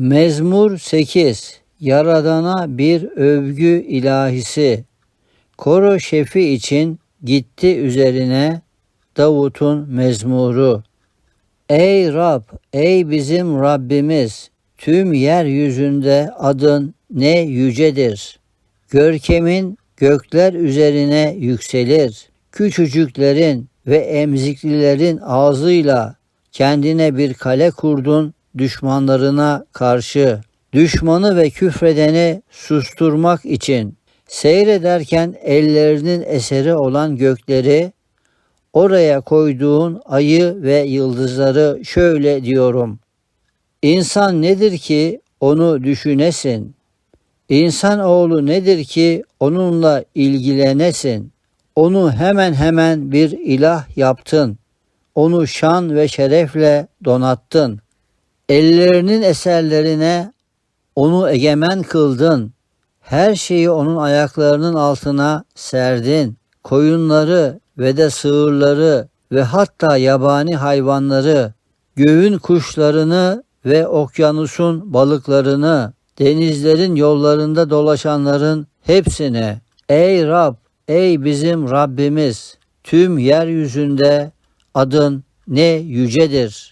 Mezmur 8 Yaradana bir övgü ilahisi Koro şefi için gitti üzerine Davut'un mezmuru. Ey Rab, ey bizim Rabbimiz, tüm yeryüzünde adın ne yücedir. Görkemin gökler üzerine yükselir. Küçücüklerin ve emziklilerin ağzıyla kendine bir kale kurdun düşmanlarına karşı. Düşmanı ve küfredeni susturmak için seyrederken ellerinin eseri olan gökleri oraya koyduğun ayı ve yıldızları şöyle diyorum. İnsan nedir ki onu düşünesin? İnsan oğlu nedir ki onunla ilgilenesin? Onu hemen hemen bir ilah yaptın. Onu şan ve şerefle donattın. Ellerinin eserlerine onu egemen kıldın. Her şeyi onun ayaklarının altına serdin. Koyunları ve de sığırları ve hatta yabani hayvanları, göğün kuşlarını ve okyanusun balıklarını, denizlerin yollarında dolaşanların hepsini. Ey Rab, ey bizim Rabbimiz, tüm yeryüzünde adın ne yücedir.